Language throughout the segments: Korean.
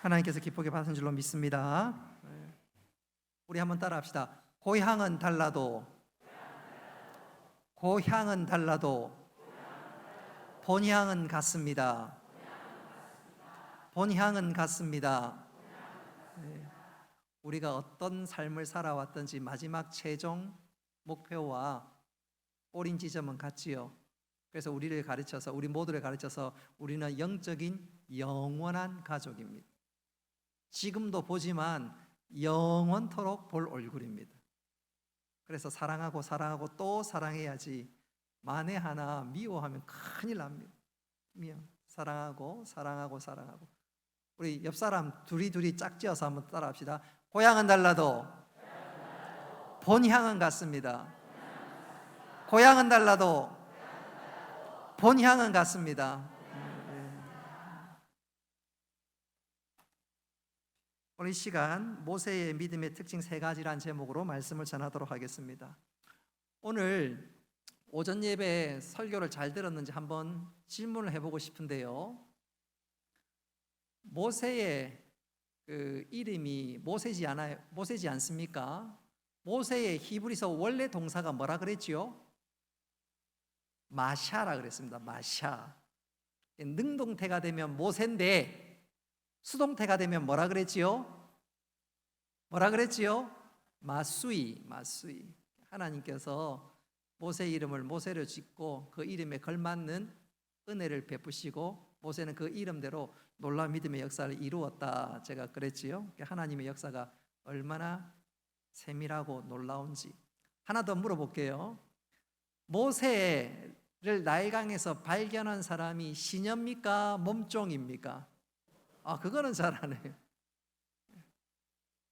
하나님께서 기쁘게 받은 줄로 믿습니다. 네. 우리 한번 따라합시다. 고향은 달라도 고향은 달라도 본향은 같습니다. 본향은 같습니다. 네. 우리가 어떤 삶을 살아왔든지 마지막 최종 목표와 올인 지점은 같지요. 그래서 우리를 가르쳐서 우리 모두를 가르쳐서 우리는 영적인 영원한 가족입니다. 지금도 보지만 영원토록 볼 얼굴입니다. 그래서 사랑하고 사랑하고 또 사랑해야지 만에 하나 미워하면 큰일 납니다. 미워. 사랑하고 사랑하고 사랑하고 우리 옆 사람 둘이 둘이 짝지어서 한번 따라합시다. 고향은 달라도 본향은 같습니다. 고향은 달라도 본향은 같습니다. 오늘 이 시간 모세의 믿음의 특징 세 가지란 제목으로 말씀을 전하도록 하겠습니다. 오늘 오전 예배 설교를 잘 들었는지 한번 질문을 해보고 싶은데요. 모세의 그 이름이 모세지 않아요? 모세지 않습니까? 모세의 히브리서 원래 동사가 뭐라 그랬지요? 마샤라 그랬습니다. 마샤. 능동태가 되면 모세인데 수동태가 되면 뭐라 그랬지요? 뭐라 그랬지요? 마수이, 마수이. 하나님께서 모세 이름을 모세를 짓고 그 이름에 걸맞는 은혜를 베푸시고 모세는 그 이름대로 놀라운 믿음의 역사를 이루었다. 제가 그랬지요. 하나님의 역사가 얼마나 세밀하고 놀라운지. 하나 더 물어볼게요. 모세를 나일강에서 발견한 사람이 신녀입니까? 몸종입니까? 아, 그거는 잘 아네요.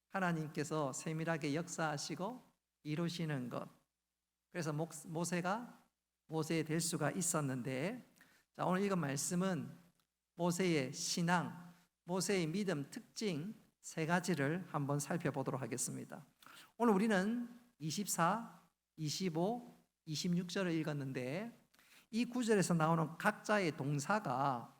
하나님께서 세밀하게 역사하시고 이루시는 것. 그래서 모세가 모세 될 수가 있었는데, 자, 오늘 이건 말씀은 모세의 신앙, 모세의 믿음 특징 세 가지를 한번 살펴보도록 하겠습니다. 오늘 우리는 24, 25, 26절을 읽었는데 이 구절에서 나오는 각자의 동사가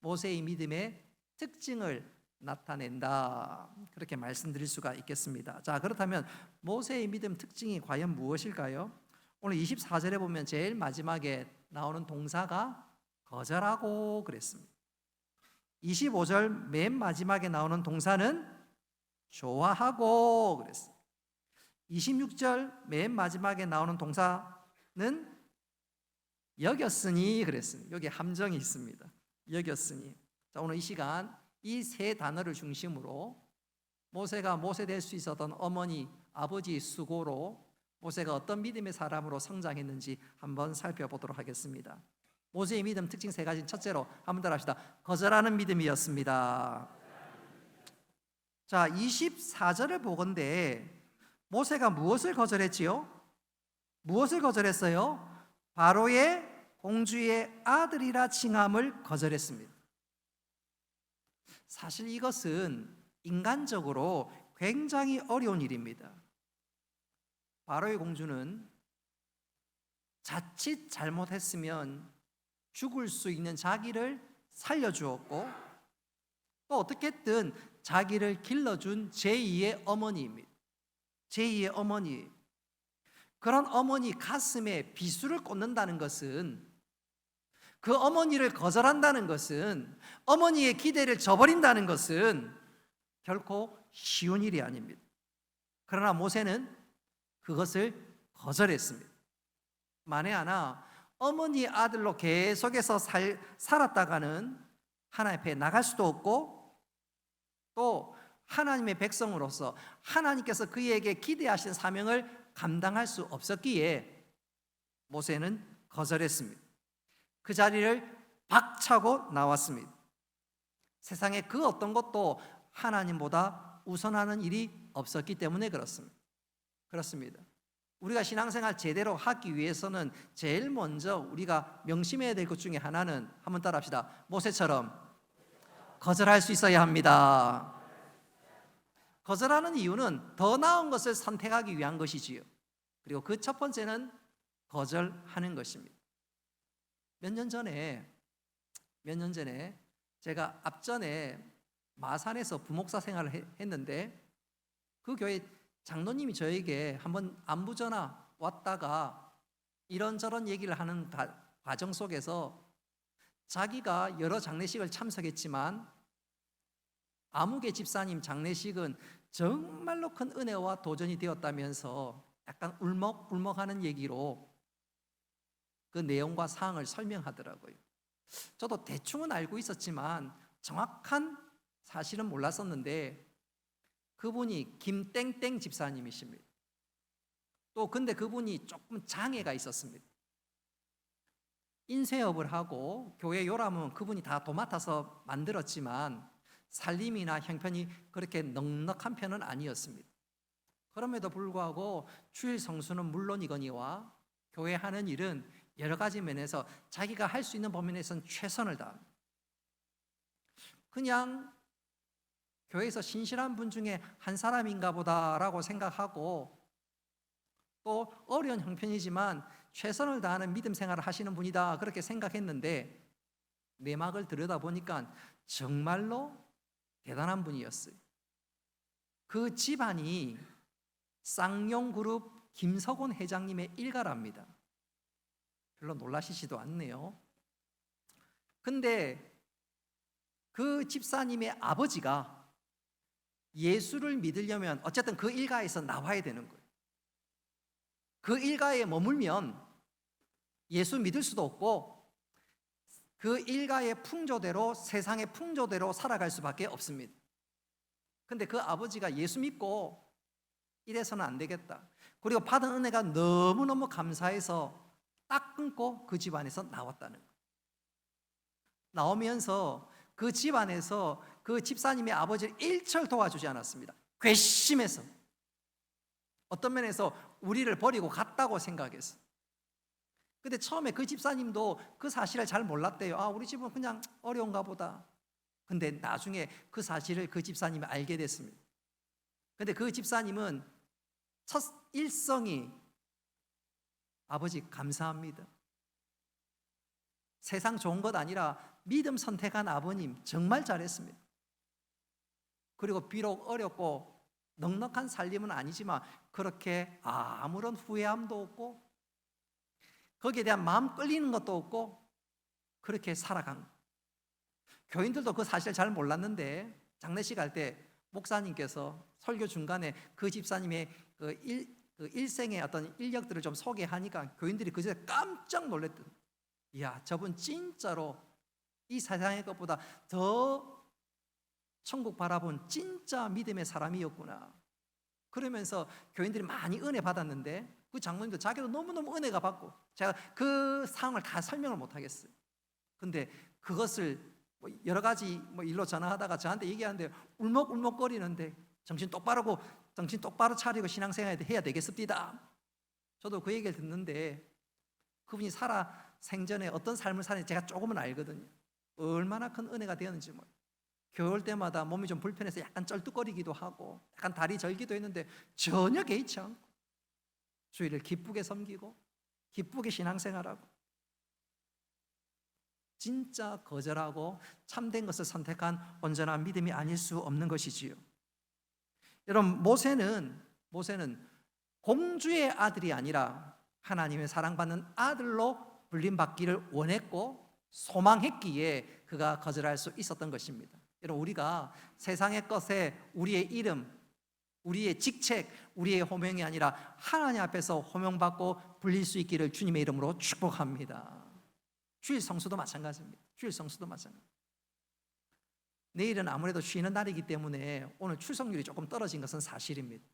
모세의 믿음의 특징을 나타낸다. 그렇게 말씀드릴 수가 있겠습니다. 자, 그렇다면 모세의 믿음 특징이 과연 무엇일까요? 오늘 24절에 보면 제일 마지막에 나오는 동사가 거절하고 그랬습니다. 25절 맨 마지막에 나오는 동사는 좋아하고 그랬어요. 26절 맨 마지막에 나오는 동사는 여겼으니 그랬습니다. 여기 함정이 있습니다. 여겼으니. 자, 오늘 이 시간 이 세 단어를 중심으로 모세가 모세 될 수 있었던 어머니, 아버지 수고로 모세가 어떤 믿음의 사람으로 성장했는지 한번 살펴보도록 하겠습니다. 모세의 믿음 특징 세 가지 첫째로 한번 더 합시다. 거절하는 믿음이었습니다. 자, 24절을 보건대 모세가 무엇을 거절했지요? 무엇을 거절했어요? 바로의 공주의 아들이라 칭함을 거절했습니다. 사실 이것은 인간적으로 굉장히 어려운 일입니다. 바로의 공주는 자칫 잘못했으면 죽을 수 있는 자기를 살려주었고 또 어떻게든 자기를 길러준 제2의 어머니입니다. 제2의 어머니. 그런 어머니 가슴에 비수를 꽂는다는 것은 그 어머니를 거절한다는 것은 어머니의 기대를 저버린다는 것은 결코 쉬운 일이 아닙니다. 그러나 모세는 그것을 거절했습니다. 만에 하나 어머니 아들로 계속해서 살, 살았다가는 하나님 앞에 나갈 수도 없고 또 하나님의 백성으로서 하나님께서 그에게 기대하신 사명을 감당할 수 없었기에 모세는 거절했습니다. 그 자리를 박차고 나왔습니다. 세상에 그 어떤 것도 하나님보다 우선하는 일이 없었기 때문에 그렇습니다. 그렇습니다. 우리가 신앙생활 제대로 하기 위해서는 제일 먼저 우리가 명심해야 될 것 중에 하나는 한번 따라합시다. 모세처럼 거절할 수 있어야 합니다. 거절하는 이유는 더 나은 것을 선택하기 위한 것이지요. 그리고 그 첫 번째는 거절하는 것입니다. 몇 년 전에 몇 년 전에 제가 앞전에 마산에서 부목사 생활을 해- 했는데 그 교회 장로님이 저에게 한번 안부 전화 왔다가 이런저런 얘기를 하는 가- 과정 속에서 자기가 여러 장례식을 참석했지만 아무개 집사님 장례식은 정말로 큰 은혜와 도전이 되었다면서 약간 울먹울먹하는 얘기로 그 내용과 사항을 설명하더라고요. 저도 대충은 알고 있었지만 정확한 사실은 몰랐었는데 그분이 김땡땡 집사님이십니다. 또 근데 그분이 조금 장애가 있었습니다. 인쇄업을 하고 교회 요람은 그분이 다 도맡아서 만들었지만 살림이나 형편이 그렇게 넉넉한 편은 아니었습니다. 그럼에도 불구하고 주일 성수는 물론이거니와 교회 하는 일은 여러 가지 면에서 자기가 할 수 있는 범위 내에서는 최선을 다합니다. 그냥 교회에서 신실한 분 중에 한 사람인가 보다라고 생각하고 또 어려운 형편이지만 최선을 다하는 믿음 생활을 하시는 분이다 그렇게 생각했는데 내막을 들여다보니까 정말로 대단한 분이었어요. 그 집안이 쌍용그룹 김석원 회장님의 일가랍니다. 별로 놀라시지도 않네요. 근데 그 집사님의 아버지가 예수를 믿으려면 어쨌든 그 일가에서 나와야 되는 거예요. 그 일가에 머물면 예수 믿을 수도 없고 그 일가의 풍조대로 세상의 풍조대로 살아갈 수밖에 없습니다. 근데 그 아버지가 예수 믿고 이래서는 안 되겠다. 그리고 받은 은혜가 너무너무 감사해서 딱 끊고 그 집안에서 나왔다는 거예요. 나오면서 그 집안에서 그 집사님의 아버지를 일철 도와주지 않았습니다. 괘씸해서 어떤 면에서 우리를 버리고 갔다고 생각해서. 근데 처음에 그 집사님도 그 사실을 잘 몰랐대요. 아, 우리 집은 그냥 어려운가 보다. 근데 나중에 그 사실을 그 집사님이 알게 됐습니다. 근데 그 집사님은 첫 일성이 아버지 감사합니다. 세상 좋은 것 아니라 믿음 선택한 아버님 정말 잘했습니다. 그리고 비록 어렵고 넉넉한 살림은 아니지만 그렇게 아무런 후회함도 없고 거기에 대한 마음 끌리는 것도 없고 그렇게 살아간 교인들도 그 사실 잘 몰랐는데 장례식 할 때 목사님께서 설교 중간에 그 집사님의 그, 일, 그 일생의 어떤 인력들을 좀 소개하니까 교인들이 그제 깜짝 놀랐던 이야 저분 진짜로 이 세상의 것보다 더 천국 바라본 진짜 믿음의 사람이었구나. 그러면서 교인들이 많이 은혜 받았는데 그 장로님도 자기도 너무너무 은혜가 받고 제가 그 상황을 다 설명을 못 하겠어요. 근데 그것을 뭐 여러 가지 뭐 일로 전화하다가 저한테 얘기하는데 울먹울먹거리는데 정신 똑바르고 정신 똑바로 차리고 신앙생활 해야 되겠습니다. 저도 그 얘기를 듣는데 그분이 살아 생전에 어떤 삶을 사는지 제가 조금은 알거든요. 얼마나 큰 은혜가 되었는지 뭐. 겨울 때마다 몸이 좀 불편해서 약간 쩔뚝거리기도 하고 약간 다리 절기도 했는데 전혀 개의치 않고 주의를 기쁘게 섬기고 기쁘게 신앙생활하고 진짜 거절하고 참된 것을 선택한 온전한 믿음이 아닐 수 없는 것이지요. 여러분 모세는 모세는 공주의 아들이 아니라 하나님의 사랑받는 아들로 불림받기를 원했고 소망했기에 그가 거절할 수 있었던 것입니다. 여러분 우리가 세상의 것에 우리의 이름, 우리의 직책, 우리의 호명이 아니라 하나님 앞에서 호명받고 불릴 수 있기를 주님의 이름으로 축복합니다. 주일 성수도 마찬가지입니다. 주일 성수도 마찬가지. 내일은 아무래도 쉬는 날이기 때문에 오늘 출석률이 조금 떨어진 것은 사실입니다.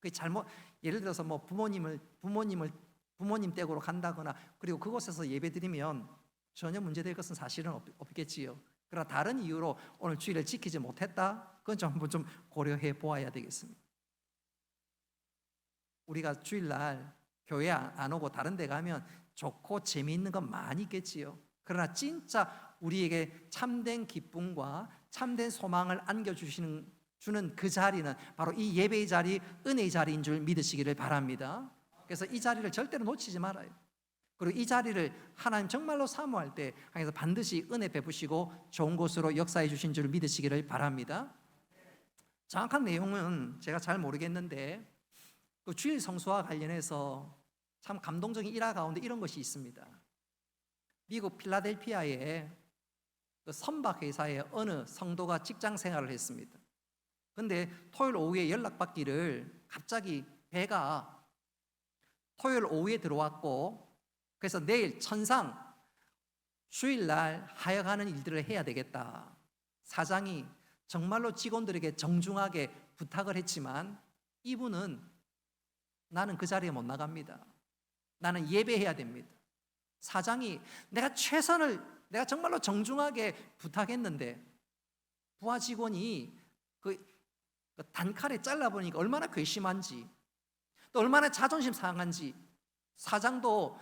그 잘못 예를 들어서 뭐 부모님을 부모님을 부모님 댁으로 간다거나 그리고 그곳에서 예배드리면 전혀 문제될 것은 사실은 없, 없겠지요. 그러나 다른 이유로 오늘 주일을 지키지 못했다. 그건 좀 한번 좀 고려해 보아야 되겠습니다. 우리가 주일날 교회 안 오고 다른 데 가면 좋고 재미있는 건 많이 있겠지요. 그러나 진짜 우리에게 참된 기쁨과 참된 소망을 안겨주시는 주는 그 자리는 바로 이 예배의 자리, 은혜의 자리인 줄 믿으시기를 바랍니다. 그래서 이 자리를 절대로 놓치지 말아요. 그리고 이 자리를 하나님 정말로 사모할 때 하나님께서 반드시 은혜 베푸시고 좋은 곳으로 역사해 주신 줄 믿으시기를 바랍니다. 정확한 내용은 제가 잘 모르겠는데 그 주일 성수와 관련해서 참 감동적인 일화 가운데 이런 것이 있습니다. 미국 필라델피아에 그 선박 회사의 어느 성도가 직장 생활을 했습니다. 근데 토요일 오후에 연락받기를 갑자기 배가 토요일 오후에 들어왔고 그래서 내일 천상 주일날 하여가는 일들을 해야 되겠다. 사장이 정말로 직원들에게 정중하게 부탁을 했지만 이분은 나는 그 자리에 못 나갑니다. 나는 예배해야 됩니다. 사장이 내가 최선을 내가 정말로 정중하게 부탁했는데 부하 직원이 그, 그 단칼에 잘라보니까 얼마나 괘씸한지 또 얼마나 자존심 상한지 사장도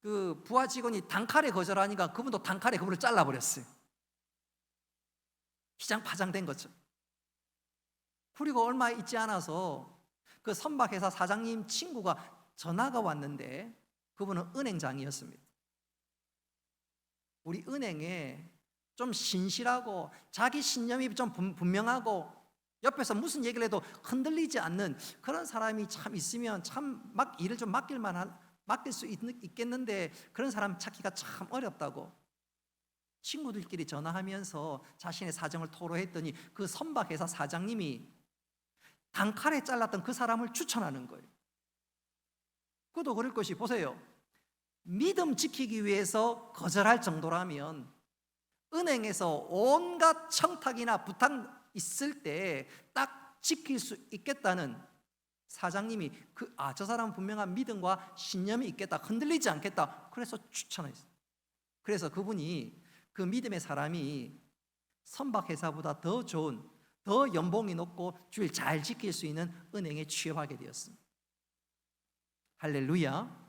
그 부하 직원이 단칼에 거절하니까 그분도 단칼에 그분을 잘라버렸어요. 기장파장된 거죠. 그리고 얼마 있지 않아서 그 선박회사 사장님 친구가 전화가 왔는데 그분은 은행장이었습니다. 우리 은행에 좀 신실하고 자기 신념이 좀 분- 분명하고 옆에서 무슨 얘기를 해도 흔들리지 않는 그런 사람이 참 있으면 참 막 일을 좀 맡길 만한 맡길 수 있, 있겠는데 그런 사람 찾기가 참 어렵다고 친구들끼리 전화하면서 자신의 사정을 토로했더니 그 선박회사 사장님이 단칼에 잘랐던 그 사람을 추천하는 거예요. 그도 그럴 것이 보세요. 믿음 지키기 위해서 거절할 정도라면 은행에서 온갖 청탁이나 부탁 있을 때 딱 지킬 수 있겠다는 사장님이 그 아 저 사람 은 분명한 믿음과 신념이 있겠다 흔들리지 않겠다 그래서 추천했어요. 그래서 그분이 그 믿음의 사람이 선박 회사보다 더 좋은 더 연봉이 높고 주일 잘 지킬 수 있는 은행에 취업하게 되었습니다. 할렐루야.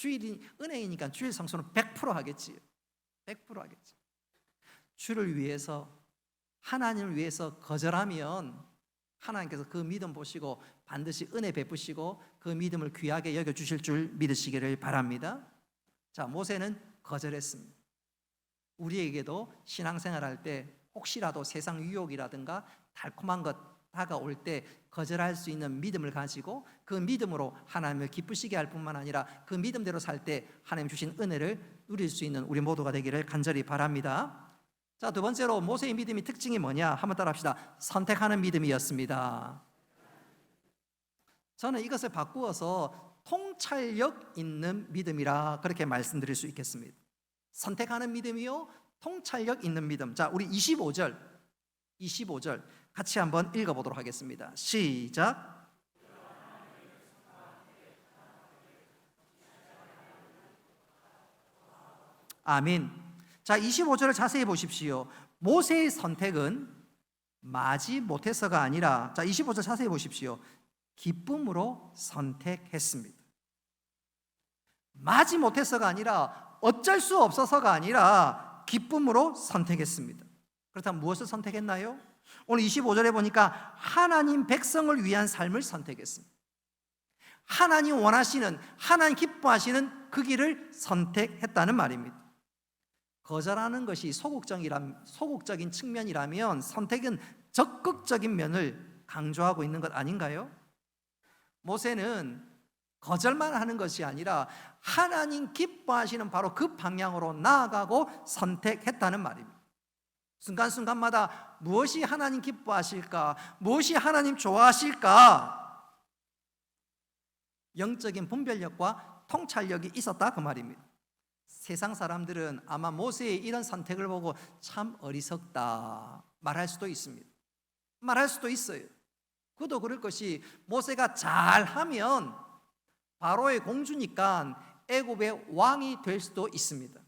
주일이 은행이니까 주일 성수는 100% 하겠지요. 100% 하겠지. 주를 위해서 하나님을 위해서 거절하면 하나님께서 그 믿음 보시고 반드시 은혜 베푸시고 그 믿음을 귀하게 여겨 주실 줄 믿으시기를 바랍니다. 자, 모세는 거절했습니다. 우리에게도 신앙생활 할 때 혹시라도 세상 유혹이라든가 달콤한 것 다가올 때 거절할 수 있는 믿음을 가지고 그 믿음으로 하나님을 기쁘시게 할 뿐만 아니라 그 믿음대로 살 때 하나님 주신 은혜를 누릴 수 있는 우리 모두가 되기를 간절히 바랍니다. 자, 두 번째로 모세의 믿음의 특징이 뭐냐? 한번 따라 합시다. 선택하는 믿음이었습니다. 저는 이것을 바꾸어서 통찰력 있는 믿음이라 그렇게 말씀드릴 수 있겠습니다. 선택하는 믿음이요, 통찰력 있는 믿음. 자, 우리 25절, 25절 같이 한번 읽어보도록 하겠습니다. 시작. 아멘. 자, 25절을 자세히 보십시오. 모세의 선택은 마지 못해서가 아니라 자, 25절 자세히 보십시오. 기쁨으로 선택했습니다. 마지 못해서가 아니라 어쩔 수 없어서가 아니라 기쁨으로 선택했습니다. 그렇다면 무엇을 선택했나요? 오늘 25절에 보니까 하나님 백성을 위한 삶을 선택했습니다. 하나님 원하시는, 하나님 기뻐하시는 그 길을 선택했다는 말입니다. 거절하는 것이 소극적이라, 소극적인 측면이라면 선택은 적극적인 면을 강조하고 있는 것 아닌가요? 모세는 거절만 하는 것이 아니라 하나님 기뻐하시는 바로 그 방향으로 나아가고 선택했다는 말입니다. 순간순간마다 무엇이 하나님 기뻐하실까? 무엇이 하나님 좋아하실까? 영적인 분별력과 통찰력이 있었다 그 말입니다. 세상 사람들은 아마 모세의 이런 선택을 보고 참 어리석다 말할 수도 있습니다. 말할 수도 있어요. 그도 그럴 것이 모세가 잘하면 바로의 공주니까 애굽의 왕이 될 수도 있습니다.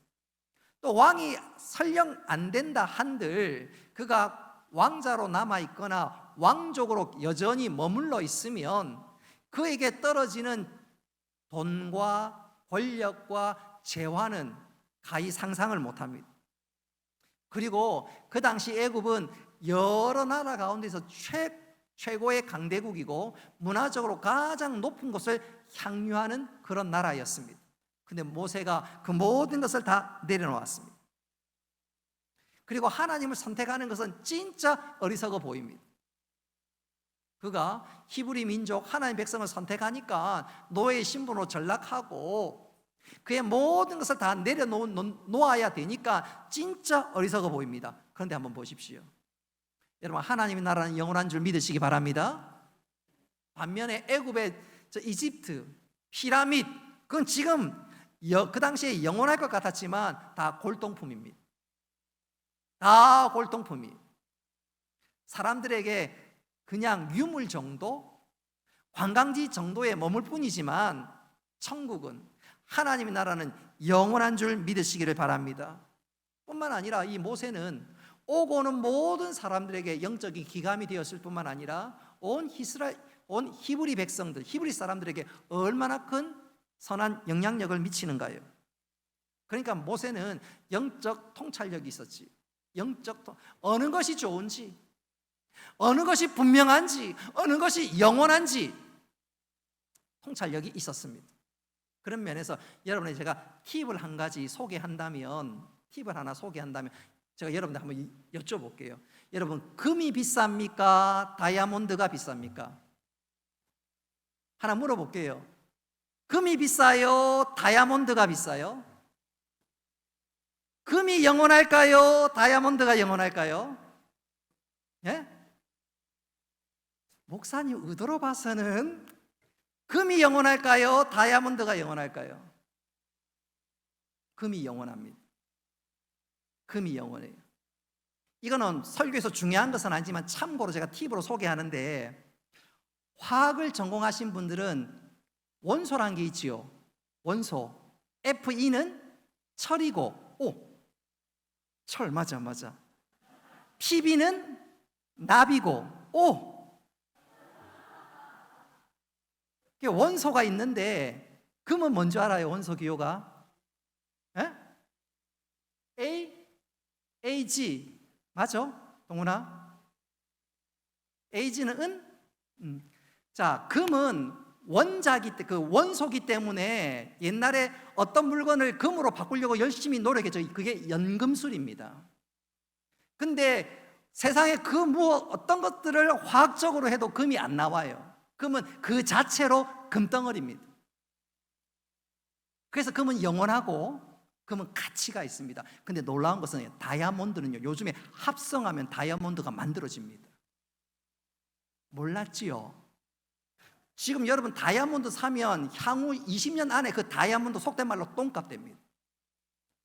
또 왕이 설령 안 된다 한들 그가 왕자로 남아 있거나 왕족으로 여전히 머물러 있으면 그에게 떨어지는 돈과 권력과 재화는 가히 상상을 못 합니다. 그리고 그 당시 애굽은 여러 나라 가운데서 최, 최고의 강대국이고 문화적으로 가장 높은 곳을 향유하는 그런 나라였습니다. 근데 모세가 그 모든 것을 다 내려놓았습니다. 그리고 하나님을 선택하는 것은 진짜 어리석어 보입니다. 그가 히브리 민족 하나님 백성을 선택하니까 노예의 신분으로 전락하고 그의 모든 것을 다 내려놓아야 되니까 진짜 어리석어 보입니다. 그런데 한번 보십시오. 여러분 하나님의 나라는 영원한 줄 믿으시기 바랍니다. 반면에 애굽의 저 이집트 피라밋 그건 지금 여, 그 당시에 영원할 것 같았지만 다 골동품입니다. 다 골동품이. 사람들에게 그냥 유물 정도, 관광지 정도에 머물 뿐이지만 천국은 하나님의 나라는 영원한 줄 믿으시기를 바랍니다. 뿐만 아니라 이 모세는 오고 오는 모든 사람들에게 영적인 기감이 되었을 뿐만 아니라 온 히스라 온 히브리 백성들, 히브리 사람들에게 얼마나 큰 선한 영향력을 미치는가요? 그러니까 모세는 영적 통찰력이 있었지. 영적 통 어느 것이 좋은지, 어느 것이 분명한지, 어느 것이 영원한지 통찰력이 있었습니다. 그런 면에서 여러분에 제가 팁을 한 가지 소개한다면 팁을 하나 소개한다면 제가 여러분들 한번 여쭤볼게요. 여러분 금이 비쌉니까? 다이아몬드가 비쌉니까? 하나 물어볼게요. 금이 비싸요? 다이아몬드가 비싸요? 금이 영원할까요? 다이아몬드가 영원할까요? 예? 목사님 의도로 봐서는 금이 영원할까요? 다이아몬드가 영원할까요? 금이 영원합니다. 금이 영원해요. 이거는 설교에서 중요한 것은 아니지만 참고로 제가 팁으로 소개하는데 화학을 전공하신 분들은 원소란 게 있지요. 원소. Fe는 철이고, 오, 철 맞아 맞아. PB는 납이고, 오. 원소가 있는데 금은 뭔지 알아요? 원소 기호가? 에? A, AG 맞죠? 동훈아? AG는 은? 음. 자, 금은 원자기 때, 그 원소기 때문에 옛날에 어떤 물건을 금으로 바꾸려고 열심히 노력했죠. 그게 연금술입니다. 근데 세상에 그뭐 어떤 것들을 화학적으로 해도 금이 안 나와요. 금은 그 자체로 금덩어리입니다. 그래서 금은 영원하고 금은 가치가 있습니다. 근데 놀라운 것은 다이아몬드는요. 요즘에 합성하면 다이아몬드가 만들어집니다. 몰랐지요? 지금 여러분 다이아몬드 사면 향후 20년 안에 그 다이아몬드 속된 말로 똥값 됩니다.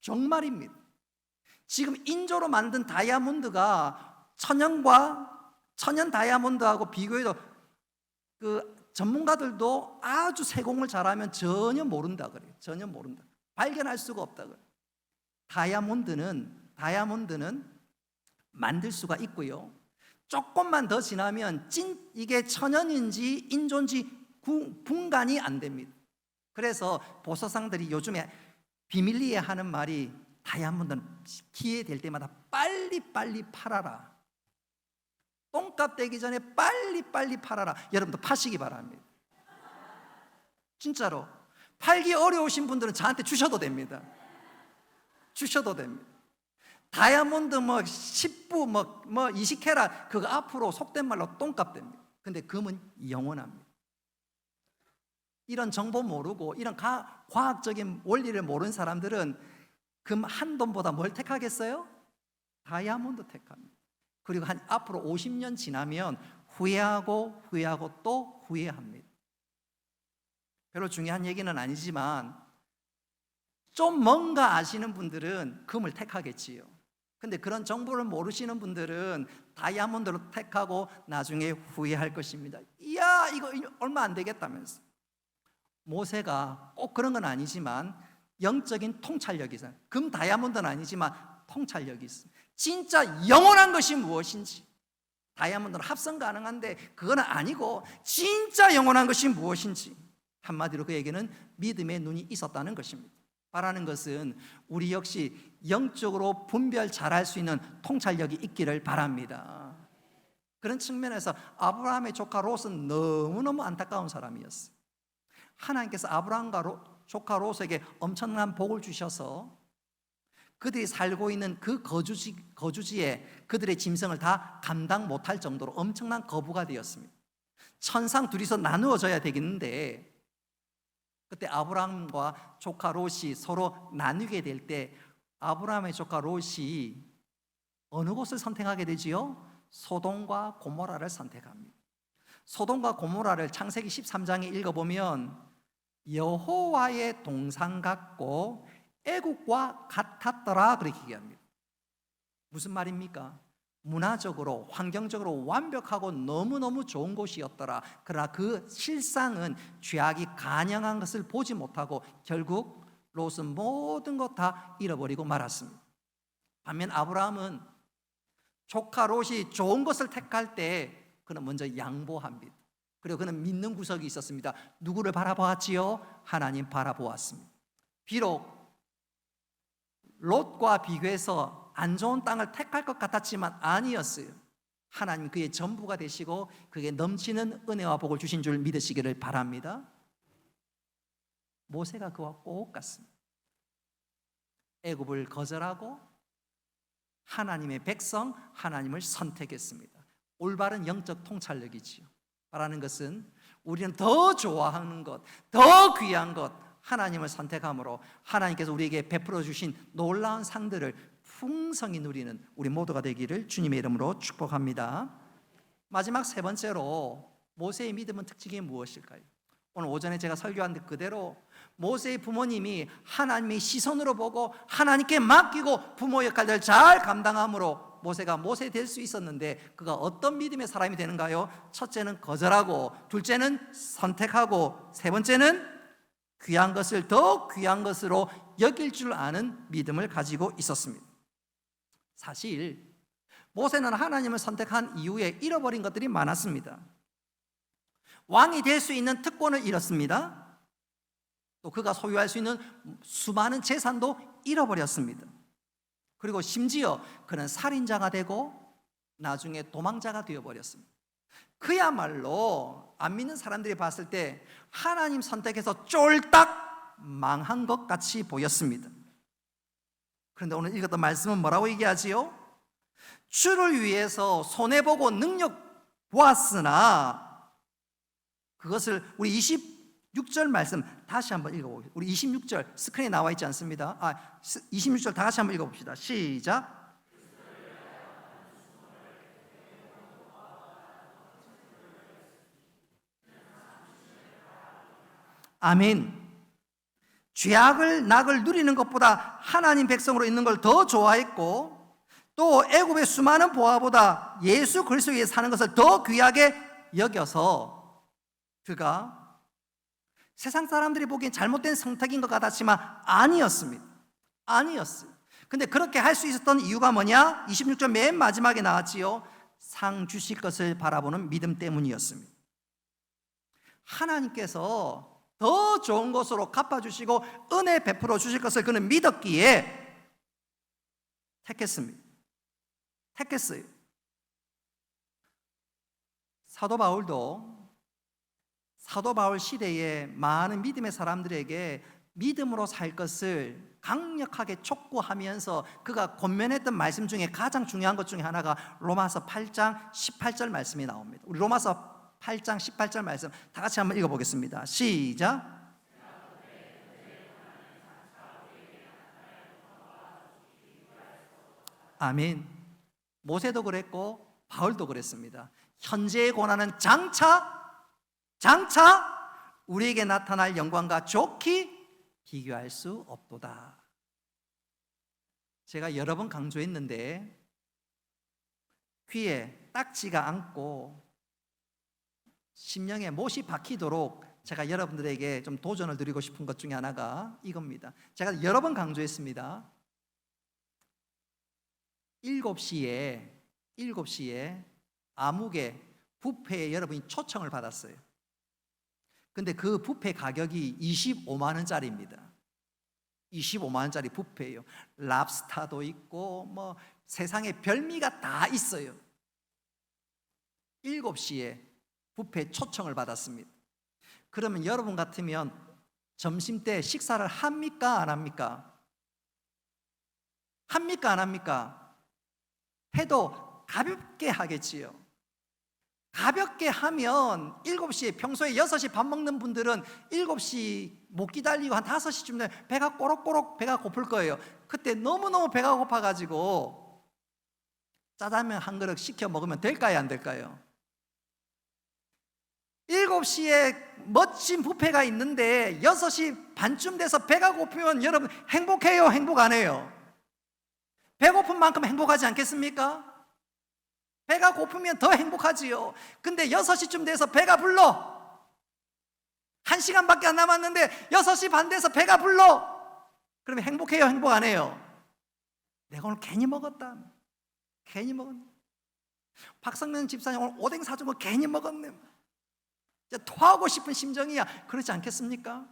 정말입니다. 지금 인조로 만든 다이아몬드가 천연과 천연 다이아몬드하고 비교해도 그 전문가들도 아주 세공을 잘하면 전혀 모른다 그래요. 전혀 모른다. 발견할 수가 없다 그래요. 다이아몬드는 다이아몬드는 만들 수가 있고요. 조금만 더 지나면 찐 이게 천연인지 인조인지 분간이 안 됩니다. 그래서 보석상들이 요즘에 비밀리에 하는 말이 다이아몬드는 기회 될 때마다 빨리 빨리 팔아라. 똥값 되기 전에 빨리 빨리 팔아라. 여러분도 파시기 바랍니다. 진짜로 팔기 어려우신 분들은 저한테 주셔도 됩니다. 주셔도 됩니다. 다이아몬드 뭐 10부 뭐, 뭐 20캐라 그거 앞으로 속된 말로 똥값 됩니다. 근데 금은 영원합니다. 이런 정보 모르고 이런 가, 과학적인 원리를 모르는 사람들은 금 한 돈보다 뭘 택하겠어요? 다이아몬드 택합니다. 그리고 한 앞으로 50년 지나면 후회하고 후회하고 또 후회합니다. 별로 중요한 얘기는 아니지만 좀 뭔가 아시는 분들은 금을 택하겠지요. 근데 그런 정보를 모르시는 분들은 다이아몬드로 택하고 나중에 후회할 것입니다. 이야, 이거 얼마 안 되겠다면서. 모세가 꼭 그런 건 아니지만 영적인 통찰력이 있어요. 금 다이아몬드는 아니지만 통찰력이 있어요. 진짜 영원한 것이 무엇인지. 다이아몬드는 합성 가능한데 그건 아니고 진짜 영원한 것이 무엇인지. 한마디로 그에게는 믿음의 눈이 있었다는 것입니다. 바라는 것은 우리 역시 영적으로 분별 잘할 수 있는 통찰력이 있기를 바랍니다. 그런 측면에서 아브라함의 조카 롯은 너무너무 안타까운 사람이었어요. 하나님께서 아브라함과 조카 롯에게 엄청난 복을 주셔서 그들이 살고 있는 그 거주지, 거주지에 그들의 짐승을 다 감당 못할 정도로 엄청난 거부가 되었습니다. 천상 둘이서 나누어져야 되겠는데 그때 아브라함과 조카 롯이 서로 나누게 될 때 아브라함의 조카 롯이 어느 곳을 선택하게 되지요? 소돔과 고모라를 선택합니다. 소돔과 고모라를 창세기 13장에 읽어보면 여호와의 동상 같고 애국과 같았더라 그렇게 얘기합니다. 무슨 말입니까? 문화적으로 환경적으로 완벽하고 너무너무 좋은 곳이었더라. 그러나 그 실상은 죄악이 간영한 것을 보지 못하고 결국 롯은 모든 것 다 잃어버리고 말았습니다. 반면 아브라함은 조카 롯이 좋은 것을 택할 때 그는 먼저 양보합니다. 그리고 그는 믿는 구석이 있었습니다. 누구를 바라보았지요? 하나님 바라보았습니다. 비록 롯과 비교해서 안 좋은 땅을 택할 것 같았지만 아니었어요. 하나님 그의 전부가 되시고 그게 넘치는 은혜와 복을 주신 줄 믿으시기를 바랍니다. 모세가 그와 꼭 같습니다. 애굽을 거절하고 하나님의 백성 하나님을 선택했습니다. 올바른 영적 통찰력이지요. 말하는 것은 우리는 더 좋아하는 것, 더 귀한 것, 하나님을 선택함으로 하나님께서 우리에게 베풀어 주신 놀라운 상들을 풍성히 누리는 우리 모두가 되기를 주님의 이름으로 축복합니다. 마지막 세 번째로 모세의 믿음은 특징이 무엇일까요? 오늘 오전에 제가 설교한 듯 그대로 모세의 부모님이 하나님의 시선으로 보고 하나님께 맡기고 부모 역할을 잘 감당함으로 모세가 모세 될 수 있었는데 그가 어떤 믿음의 사람이 되는가요? 첫째는 거절하고 둘째는 선택하고 세 번째는 귀한 것을 더 귀한 것으로 여길 줄 아는 믿음을 가지고 있었습니다. 사실 모세는 하나님을 선택한 이후에 잃어버린 것들이 많았습니다. 왕이 될 수 있는 특권을 잃었습니다. 또 그가 소유할 수 있는 수많은 재산도 잃어버렸습니다. 그리고 심지어 그는 살인자가 되고 나중에 도망자가 되어버렸습니다. 그야말로 안 믿는 사람들이 봤을 때 하나님 선택해서 쫄딱 망한 것 같이 보였습니다. 그런데 오늘 읽었던 말씀은 뭐라고 얘기하지요? 주를 위해서 손해보고 능력 보았으나 그것을 우리 26절 말씀 다시 한번 읽어보겠습니다. 우리 26절 스크린에 나와 있지 않습니다. 아, 26절 다 같이 한번 읽어봅시다. 시작. 아멘. 죄악을 낙을 누리는 것보다 하나님 백성으로 있는 걸 더 좋아했고 또 애굽의 수많은 보화보다 예수 그리스도 위해 사는 것을 더 귀하게 여겨서 그가 세상 사람들이 보기엔 잘못된 선택인 것 같았지만 아니었습니다. 아니었어요. 근데 그렇게 할 수 있었던 이유가 뭐냐? 26절 맨 마지막에 나왔지요. 상 주실 것을 바라보는 믿음 때문이었습니다. 하나님께서 더 좋은 것으로 갚아주시고 은혜 베풀어 주실 것을 그는 믿었기에 택했습니다. 택했어요. 사도 바울도 사도 바울 시대에 많은 믿음의 사람들에게 믿음으로 살 것을 강력하게 촉구하면서 그가 권면했던 말씀 중에 가장 중요한 것 중에 하나가 로마서 8장 18절 말씀이 나옵니다. 우리 로마서 8장 18절 말씀 다 같이 한번 읽어보겠습니다. 시작. 아멘. 모세도 그랬고 바울도 그랬습니다. 현재의 고난은 장차 장차 우리에게 나타날 영광과 좋게 비교할 수 없도다. 제가 여러 번 강조했는데 귀에 딱지가 않고 심령에 못이 박히도록 제가 여러분들에게 좀 도전을 드리고 싶은 것 중에 하나가 이겁니다. 제가 여러 번 강조했습니다. 7시에 7시에 암흑에 부페에 여러분이 초청을 받았어요. 근데 그 부페 가격이 25만 원짜리입니다. 25만 원짜리 부페예요. 랍스타도 있고 뭐 세상에 별미가 다 있어요. 7시에 부패 초청을 받았습니다. 그러면 여러분 같으면 점심 때 식사를 합니까? 안 합니까? 합니까? 안 합니까? 해도 가볍게 하겠지요. 가볍게 하면 7시에 평소에 6시 밥 먹는 분들은 7시 못 기다리고 한 5시쯤 되면 배가 꼬록꼬록 배가 고플 거예요. 그때 너무너무 배가 고파 가지고 짜장면 한 그릇 시켜 먹으면 될까요, 안 될까요? 7시에 멋진 뷔페가 있는데 6시 반쯤 돼서 배가 고프면 여러분 행복해요, 행복 안 해요? 배고픈 만큼 행복하지 않겠습니까? 배가 고프면 더 행복하지요. 근데 6시쯤 돼서 배가 불러. 한 시간밖에 안 남았는데 6시 반 돼서 배가 불러. 그러면 행복해요, 행복 안 해요? 내가 오늘 괜히 먹었다. 괜히 먹었네. 박성면 집사님 오늘 오뎅 사준 거 괜히 먹었네. 토하고 싶은 심정이야. 그렇지 않겠습니까?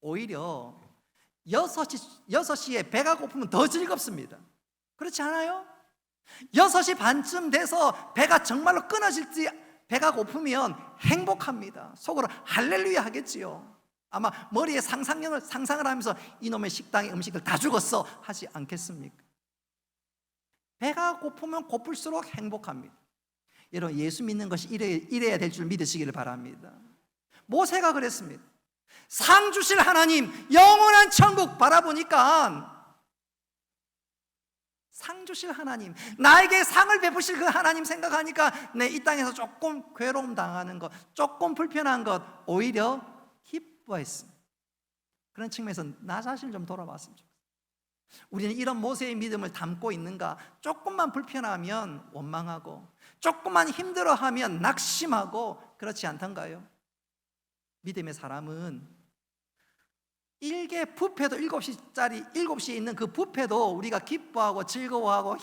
오히려 6시, 6시에 배가 고프면 더 즐겁습니다. 그렇지 않아요? 6시 반쯤 돼서 배가 정말로 끊어질지 배가 고프면 행복합니다. 속으로 할렐루야 하겠지요. 아마 머리에 상상력을 상상을 하면서 이놈의 식당의 음식을 다 죽었어 하지 않겠습니까? 배가 고프면 고플수록 행복합니다. 여러분 예수 믿는 것이 이래, 이래야 될 줄 믿으시기를 바랍니다. 모세가 그랬습니다. 상 주실 하나님 영원한 천국 바라보니까 상 주실 하나님, 나에게 상을 베푸실 그 하나님 생각하니까 내 이 땅에서 조금 괴로움 당하는 것, 조금 불편한 것 오히려 기뻐했습니다. 그런 측면에서 나 자신을 좀 돌아봤으면 좋겠어요. 우리는 이런 모세의 믿음을 담고 있는가? 조금만 불편하면 원망하고, 조금만 힘들어하면 낙심하고 그렇지 않던가요? 믿음의 사람은 일개 부패도 7시짜리 7시에 있는 그 부패도 우리가 기뻐하고 즐거워하고 야,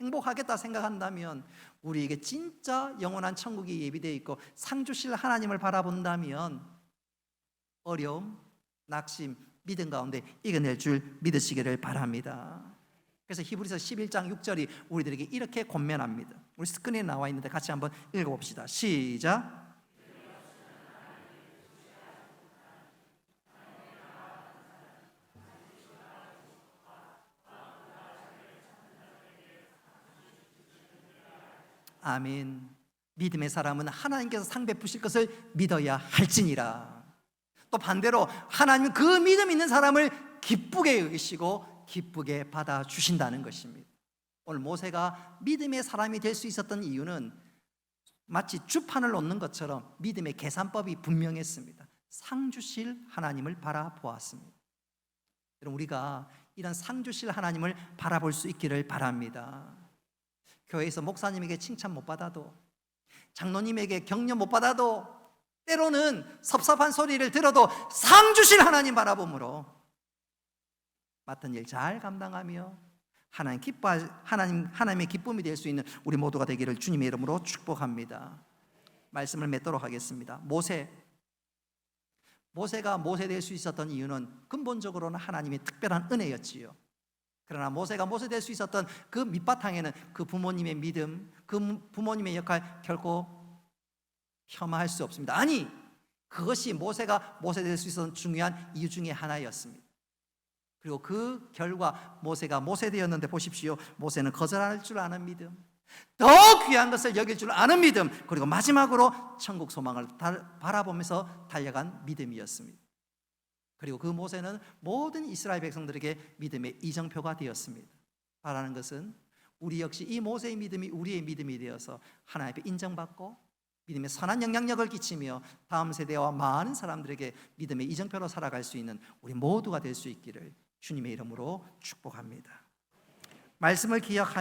행복하겠다 생각한다면 우리에게 진짜 영원한 천국이 예비되어 있고 상 주실 하나님을 바라본다면 어려움, 낙심, 믿음 가운데 이겨낼 줄 믿으시기를 바랍니다. 그래서 히브리서 11장 6절이 우리들에게 이렇게 권면합니다. 우리 스크린에 나와 있는데 같이 한번 읽어봅시다. 시작. 아멘. 믿음의 사람은 하나님께서 상 베푸실 것을 믿어야 할지니라. 또 반대로 하나님은 그 믿음 있는 사람을 기쁘게 여기시고 기쁘게 받아 주신다는 것입니다. 오늘 모세가 믿음의 사람이 될 수 있었던 이유는 마치 주판을 놓는 것처럼 믿음의 계산법이 분명했습니다. 상 주실 하나님을 바라보았습니다. 여러분 우리가 이런 상 주실 하나님을 바라볼 수 있기를 바랍니다. 교회에서 목사님에게 칭찬 못 받아도 장로님에게 격려 못 받아도 때로는 섭섭한 소리를 들어도 상 주실 하나님 바라봄으로 맡은 일 잘 감당하며 하나님 기뻐 하나님 하나님의 기쁨이 될 수 있는 우리 모두가 되기를 주님의 이름으로 축복합니다. 말씀을 맺도록 하겠습니다. 모세 모세가 모세 될 수 있었던 이유는 근본적으로는 하나님의 특별한 은혜였지요. 그러나 모세가 모세 될 수 있었던 그 밑바탕에는 그 부모님의 믿음, 그 부모님의 역할 결코 폄하할 수 없습니다. 아니, 그것이 모세가 모세 될 수 있었던 중요한 이유 중에 하나였습니다. 그리고 그 결과 모세가 모세 되었는데 보십시오. 모세는 거절할 줄 아는 믿음, 더 귀한 것을 여길 줄 아는 믿음, 그리고 마지막으로 천국 소망을 바라보면서 달려간 믿음이었습니다. 그리고 그 모세는 모든 이스라엘 백성들에게 믿음의 이정표가 되었습니다. 바라는 것은 우리 역시 이 모세의 믿음이 우리의 믿음이 되어서 하나님 앞에 인정받고 믿음의 선한 영향력을 끼치며 다음 세대와 많은 사람들에게 믿음의 이정표로 살아갈 수 있는 우리 모두가 될 수 있기를 주님의 이름으로 축복합니다. 말씀을 기억하